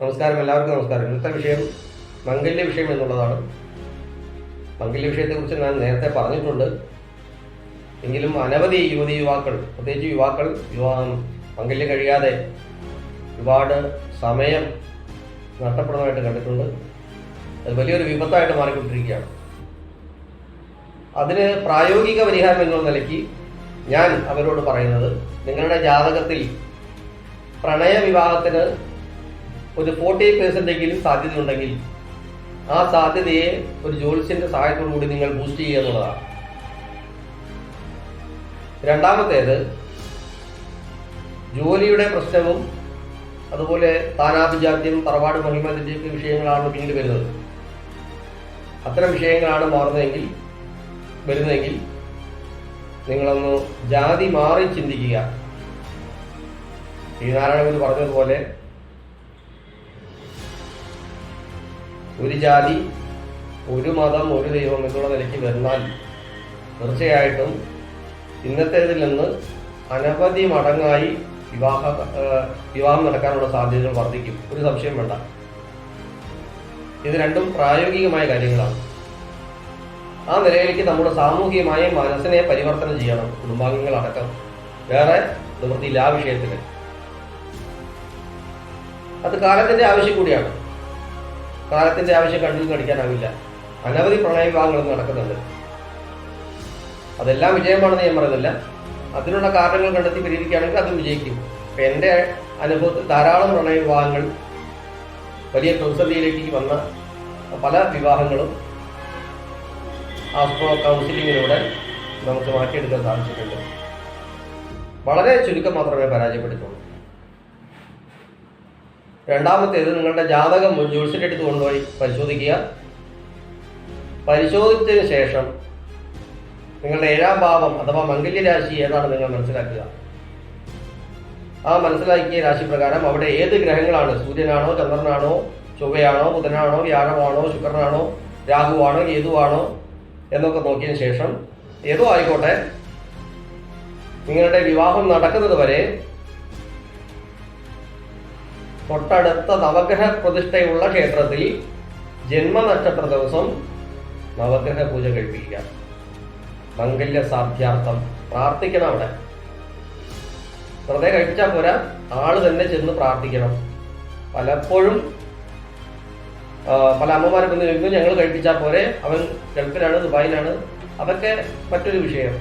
നമസ്കാരം എല്ലാവർക്കും നമസ്കാരം. ഇന്നത്തെ വിഷയം മംഗല്യ വിഷയം എന്നുള്ളതാണ്. മംഗല്യ വിഷയത്തെക്കുറിച്ച് ഞാൻ നേരത്തെ പറഞ്ഞിട്ടുണ്ട്. എങ്കിലും അനവധി യുവതി യുവാക്കൾ പ്രത്യേകിച്ച് യുവാക്കൾ യുവാ മംഗല്യം കഴിയാതെ ഒരുപാട് സമയം നഷ്ടപ്പെടുന്നതായിട്ട് കണ്ടിട്ടുണ്ട്. അത് വലിയൊരു വിപത്തായിട്ട് മാറിക്കൊണ്ടിരിക്കുകയാണ്. അതിന് പ്രായോഗിക പരിഹാരം എന്നുള്ള നിലയ്ക്ക് ഞാൻ അവരോട് പറയുന്നത് നിങ്ങളുടെ ജാതകത്തിൽ പ്രണയ വിവാഹത്തിന് ഒരു ഫോർട്ടി സാധ്യത സാധ്യതയുണ്ടെങ്കിൽ ആ സാധ്യതയെ ഒരു ജ്യോത്സ്യന്റെ സഹായത്തോടു കൂടി നിങ്ങൾ ബൂസ്റ്റ് ചെയ്യുക എന്നുള്ളതാണ്. രണ്ടാമത്തേത് ജോലിയുടെ പ്രശ്നവും അതുപോലെ താനാഭിജാത്യം തറവാട് മഹിമതിന്റെയൊക്കെ വിഷയങ്ങളാണ് പിന്നീട് വരുന്നത്. അത്തരം വിഷയങ്ങളാണ് മാറുന്നതെങ്കിൽ വരുന്നതെങ്കിൽ നിങ്ങളൊന്ന് ജാതി മാറി ചിന്തിക്കുക. ശ്രീനാരായണഗുരു പറഞ്ഞതുപോലെ ഒരു ജാതി ഒരു മതം ഒരു ദൈവം എന്നുള്ള നിലയ്ക്ക് വരുന്നാൽ തീർച്ചയായിട്ടും ഇന്നത്തേതിൽ നിന്ന് അനവധി മടങ്ങായി വിവാഹ വിവാഹം നടക്കാനുള്ള സാധ്യതകൾ വർദ്ധിക്കും. ഒരു സംശയം വേണ്ട. ഇത് രണ്ടും പ്രായോഗികമായ കാര്യങ്ങളാണ്. ആ നിലയിലേക്ക് നമ്മുടെ സാമൂഹികമായ മനസ്സിനെ പരിവർത്തനം ചെയ്യണം കുടുംബാംഗങ്ങൾ അടക്കം വേറെ നിവൃത്തിയില്ല ആ വിഷയത്തിന് അത് കാലത്തിന്റെ ആവശ്യം കൂടിയാണ്. കാലത്തിന്റെ ആവശ്യം കണ്ടിൽ കടിക്കാനാവില്ല അനവധി പ്രണയ വിവാഹങ്ങൾ നടക്കുന്നുണ്ട്. അതെല്ലാം വിജയമാണെന്ന് ഞാൻ പറയുന്നില്ല. അതിനുള്ള കാരണങ്ങൾ കണ്ടെത്തി പരിഹരിക്കുകയാണെങ്കിൽ അത് വിജയിക്കും. ഇപ്പൊ എന്റെ അനുഭവത്തിൽ ധാരാളം പ്രണയ വിവാഹങ്ങൾ വലിയ പ്രതിസന്ധിയിലേക്ക് വന്ന പല വിവാഹങ്ങളും ആസ്ട്രോ കൗൺസിലിങ്ങിലൂടെ നമുക്ക് മാറ്റിയെടുക്കാൻ സാധിച്ചിട്ടുണ്ട്. വളരെ ചുരുക്കം മാത്രമേ പരാജയപ്പെട്ടിട്ടുള്ളൂ. രണ്ടാമത്തേത് നിങ്ങളുടെ ജാതകം ഒരു ജ്യോത്സ്യന്റെ അടുത്ത് കൊണ്ടുപോയി പരിശോധിക്കുക. പരിശോധിച്ചതിന് ശേഷം നിങ്ങളുടെ ഏഴാം ഭാവം അഥവാ മംഗല്യരാശി ഏതാണ് നിങ്ങൾ മനസ്സിലാക്കുക. ആ മനസ്സിലാക്കിയ രാശി പ്രകാരം അവിടെ ഏത് ഗ്രഹങ്ങളാണ്? സൂര്യനാണോ ചന്ദ്രനാണോ ചൊവ്വയാണോ ബുധനാണോ വ്യാഴമാണോ ശുക്രനാണോ രാഹുവാണോ കേതുവാണോ എന്നൊക്കെ നോക്കിയതിന് ശേഷം ഏതോ ആയിക്കോട്ടെ നിങ്ങളുടെ വിവാഹം നടക്കുന്നത് വരെ തൊട്ടടുത്ത നവഗ്രഹ പ്രതിഷ്ഠയുള്ള ക്ഷേത്രത്തിൽ ജന്മനക്ഷത്ര ദിവസം നവഗ്രഹ പൂജ കഴിപ്പിക്കുക. മംഗല്യ സാധ്യാർത്ഥം പ്രാർത്ഥിക്കണം അവിടെ. വെറുതെ കഴിച്ചാൽ പോരാ. ആൾ തന്നെ ചെന്ന് പ്രാർത്ഥിക്കണം. പലപ്പോഴും പല അമ്മമാരെ വന്ന് ചോദിക്കും ഞങ്ങൾ കഴിപ്പിച്ചാൽ പോരെ? അവൻ ഗൾഫിലാണ് ദുബായിലാണ്. അതൊക്കെ മറ്റൊരു വിഷയം.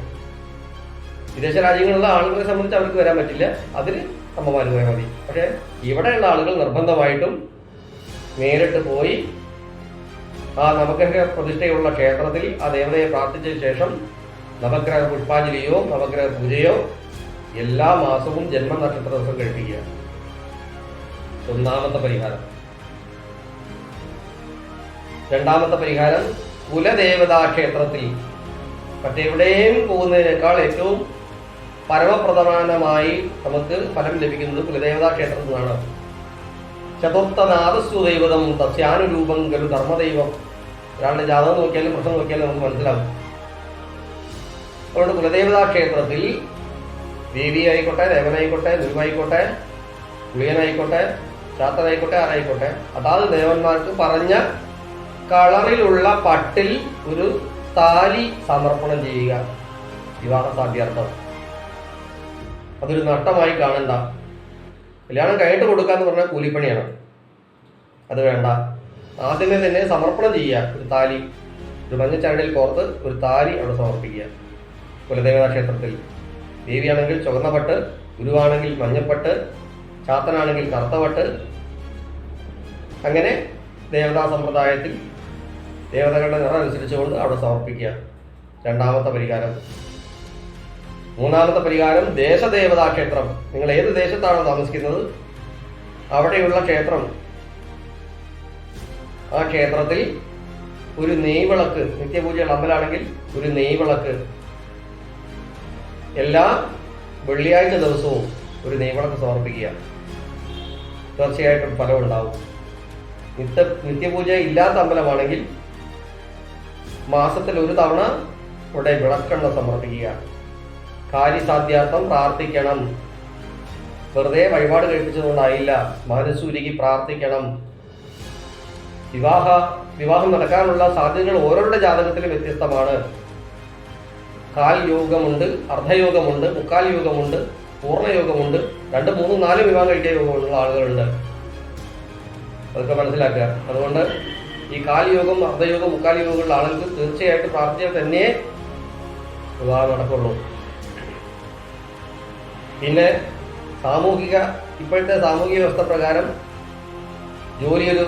വിദേശ രാജ്യങ്ങളിലുള്ള ആളുകളെ സംബന്ധിച്ച് അവർക്ക് വരാൻ പറ്റില്ല. അതിന് അമ്മമാർ മതി. പക്ഷേ ഇവിടെയുള്ള ആളുകൾ നിർബന്ധമായിട്ടും നേരിട്ട് പോയി ആ നവഗ്രഹ പ്രതിഷ്ഠയുള്ള ക്ഷേത്രത്തിൽ ആ ദേവതയെ പ്രാർത്ഥിച്ചതിന് ശേഷം നവഗ്രഹ പുഷ്പാഞ്ജലിയോ നവഗ്രഹ പൂജയോ എല്ലാ മാസവും ജന്മനക്ഷത്ര ദിവസം കഴിപ്പിക്കുക. ഒന്നാമത്തെ പരിഹാരം. രണ്ടാമത്തെ പരിഹാരം കുലദേവതാ ക്ഷേത്രത്തിൽ. മറ്റെവിടെയും പോകുന്നതിനേക്കാൾ ഏറ്റവും പരമപ്രധാനമായി നമുക്ക് ഫലം ലഭിക്കുന്നത് കുലദേവതാ ക്ഷേത്രത്തിൽ നിന്നാണ് ചതുർത്ഥനാദസ്തു ദൈവതം തസ്യാനുരൂപം ഗലു ധർമ്മദൈവം. ഒരാളുടെ ജാതകം നോക്കിയാലും പ്രശ്നം നോക്കിയാലും നമുക്ക് മനസ്സിലാവും. അതുകൊണ്ട് കുലദേവതാ ക്ഷേത്രത്തിൽ ദേവി ആയിക്കോട്ടെ ദേവനായിക്കോട്ടെ ഗുരുവായിക്കോട്ടെ ഗുളിയനായിക്കോട്ടെ ചാത്തനായിക്കോട്ടെ ആരായിക്കോട്ടെ അതാത് ദേവന്മാർക്ക് പറഞ്ഞ കളറിലുള്ള പട്ടിൽ ഒരു താലി സമർപ്പണം ചെയ്യുക. വിവാഹ സാധ്യാർത്ഥം. അതൊരു നഷ്ടമായി കാണണ്ട. കല്യാണം കഴിഞ്ഞിട്ട് കൊടുക്കാന്ന് പറഞ്ഞാൽ കൂലിപ്പണിയാണ്. അത് വേണ്ട. ആദ്യമേ തന്നെ സമർപ്പണം ചെയ്യുക. ഒരു താലി ഒരു മഞ്ഞച്ചാണ്ടിൽ കോർത്ത് ഒരു താലി അവിടെ സമർപ്പിക്കുക. കുലദേവതാ ക്ഷേത്രത്തിൽ. ദേവിയാണെങ്കിൽ ചുവന്ന പട്ട് ഗുരുവാണെങ്കിൽ മഞ്ഞപ്പട്ട് ചാത്തനാണെങ്കിൽ കറുത്ത പട്ട്. അങ്ങനെ ദേവതാ സമ്പ്രദായത്തിൽ ദേവതകളുടെ നിറം അനുസരിച്ചുകൊണ്ട് അവിടെ സമർപ്പിക്കുക. രണ്ടാമത്തെ പരിഹാരം. മൂന്നാമത്തെ പരിഹാരം ദേശദേവതാ ക്ഷേത്രം നിങ്ങൾ ഏത് ദേശത്താണോ താമസിക്കുന്നത്? അവിടെയുള്ള ക്ഷേത്രം. ആ ക്ഷേത്രത്തിൽ ഒരു നെയ്വിളക്ക് നിത്യപൂജയുള്ള അമ്പലാണെങ്കിൽ ഒരു നെയ്വിളക്ക്. എല്ലാ വെള്ളിയാഴ്ച ദിവസവും ഒരു നെയ്വിളക്ക് സമർപ്പിക്കുക. തീർച്ചയായിട്ടും ഫലം ഉണ്ടാവും. നിത്യ നിത്യപൂജ ഇല്ലാത്ത അമ്പലമാണെങ്കിൽ മാസത്തിൽ ഒരു തവണ ഇവിടെ വിളക്കെണ്ണ സമർപ്പിക്കുക. കാര്യസാധ്യാർത്ഥം പ്രാർത്ഥിക്കണം. വെറുതെ വഴിപാട് കഴിപ്പിച്ചതുകൊണ്ടായില്ല. മനസ്സുരുകി പ്രാർത്ഥിക്കണം. വിവാഹ വിവാഹം നടക്കാനുള്ള സാധ്യതകൾ ഓരോരുടെ ജാതകത്തിലും വ്യത്യസ്തമാണ്. കാൽ യോഗമുണ്ട് അർദ്ധയോഗമുണ്ട് മുക്കാൽ യോഗമുണ്ട് പൂർണയോഗമുണ്ട് രണ്ട് മൂന്ന് നാല് വിവാഹം കഴിക്കാൻ യോഗമുള്ള ആളുകളുണ്ട്. അതൊക്കെ മനസ്സിലാക്കുക. അതുകൊണ്ട് ഈ കാൽ യോഗം അർദ്ധയോഗം മുക്കാൽ യോഗമുള്ള ആളുകൾക്ക് തീർച്ചയായിട്ടും പ്രാർത്ഥിച്ചാൽ തന്നെ വിവാഹം നടക്കുള്ളൂ. പിന്നെ സാമൂഹിക ഇപ്പോഴത്തെ സാമൂഹിക വ്യവസ്ഥ പ്രകാരം ജോലി ഒരു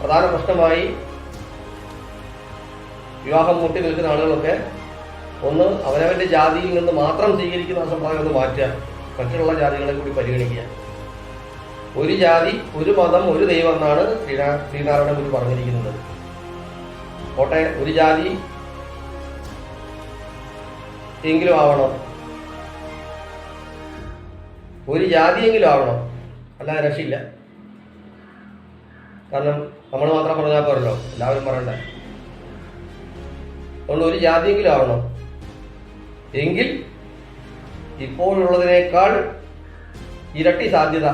പ്രധാന പ്രശ്നമായി വിവാഹം മുട്ടി നിൽക്കുന്ന ആളുകളൊക്കെ ഒന്ന് അവനവന്റെ ജാതിയിൽ നിന്ന് മാത്രം സ്വീകരിക്കുന്ന സമ്പ്രദായം ഒന്ന് മാറ്റുക. മറ്റുള്ള ജാതികളെ കൂടി പരിഗണിക്കുക. ഒരു ജാതി ഒരു മതം ഒരു ദൈവം എന്നാണ് ശ്രീനാ ശ്രീനാരായണ ഗുരു പറഞ്ഞിരിക്കുന്നത്. കോട്ടെ ഒരു ജാതി എങ്കിലും ആവണം. ഒരു ജാതിയെങ്കിലും ആവണം. അല്ലാതെ രക്ഷയില്ല. കാരണം നമ്മൾ മാത്രം പറഞ്ഞാൽ പോരല്ലോ. എല്ലാവരും പറയണ്ടേ? അതുകൊണ്ട് ഒരു ജാതിയെങ്കിലും ആവണം. എങ്കിൽ ഇപ്പോഴുള്ളതിനേക്കാൾ ഇരട്ടി സാധ്യത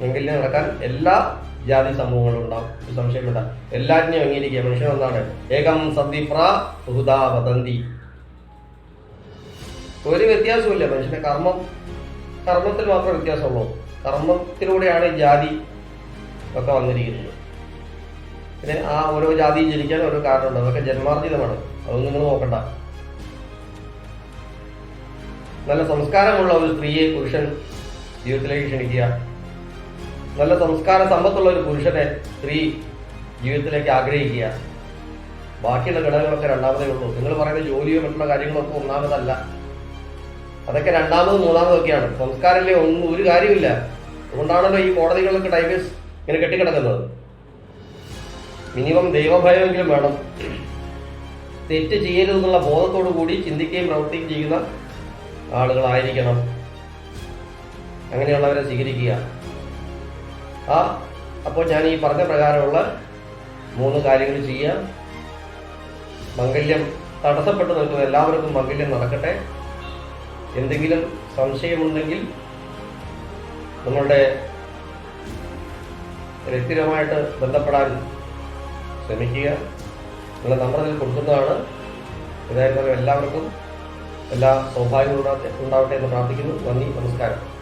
എങ്കിൽ നടക്കാൻ എല്ലാ ജാതി സമൂഹങ്ങളും ഉണ്ടാവും. ഒരു സംശയം വേണ്ട. എല്ലാറ്റിനെയും അംഗീകരിക്കുക. മനുഷ്യൻ എന്താണ് ഏകം സന്ധിപ്ര ബഹുദാ വദന്തി. ഒരു വ്യത്യാസമില്ല മനുഷ്യന്റെ കർമ്മം കർമ്മത്തിൽ മാത്രം വ്യത്യാസമുള്ളൂ. കർമ്മത്തിലൂടെയാണ് ജാതി ഒക്കെ വന്നിരിക്കുന്നത്. പിന്നെ ആ ഓരോ ജാതിയും ജനിക്കാൻ ഓരോ കാരണമുണ്ട്. അതൊക്കെ ജന്മാർജിതമാണ്. അതൊന്നും നിങ്ങൾ നോക്കണ്ട. നല്ല സംസ്കാരമുള്ള ഒരു സ്ത്രീയെ പുരുഷൻ ജീവിതത്തിലേക്ക് ക്ഷണിക്കുക. നല്ല സംസ്കാര സമ്പത്തുള്ള ഒരു പുരുഷനെ സ്ത്രീ ജീവിതത്തിലേക്ക് ആഗ്രഹിക്കുക. ബാക്കിയുള്ള ഘടകങ്ങളൊക്കെ രണ്ടാമതേ ഉള്ളൂ. നിങ്ങൾ പറയുന്ന ജോലിയോ മറ്റുള്ള കാര്യങ്ങളൊക്കെ ഒന്നാമതല്ല. അതൊക്കെ രണ്ടാമതും മൂന്നാമതൊക്കെയാണ്. സംസ്കാരമില്ലേ ഒന്നും ഒരു കാര്യമില്ല അതുകൊണ്ടാണല്ലോ ഈ കോടതികളിലൊക്കെ ഡൈവേഴ്സ് ഇങ്ങനെ കെട്ടിക്കിടക്കുന്നത്. മിനിമം ദൈവഭയമെങ്കിലും വേണം. തെറ്റ് ചെയ്യരുതെന്നുള്ള ബോധത്തോടു കൂടി ചിന്തിക്കുകയും പ്രവർത്തിക്കുകയും ചെയ്യുന്ന ആളുകളായിരിക്കണം. അങ്ങനെയുള്ളവരെ സ്വീകരിക്കുക. ആ അപ്പോൾ ഞാൻ ഈ പറഞ്ഞ പ്രകാരമുള്ള മൂന്ന് കാര്യങ്ങൾ ചെയ്യുക. മംഗല്യം തടസ്സപ്പെട്ട് നിൽക്കുന്ന എല്ലാവർക്കും മംഗല്യം നടക്കട്ടെ. എന്തെങ്കിലും സംശയമുണ്ടെങ്കിൽ നിങ്ങളുടെ വ്യക്തിപരമായിട്ട് ബന്ധപ്പെടാൻ ശ്രമിക്കുക. നിങ്ങളുടെ നമ്പറിൽ കൊടുക്കുന്നതാണ്. ഏതായിരുന്നാലും എല്ലാവർക്കും എല്ലാ സൗഭാഗ്യവും ഉണ്ടാവട്ടെ എന്ന് പ്രാർത്ഥിക്കുന്നു. നന്ദി നമസ്കാരം.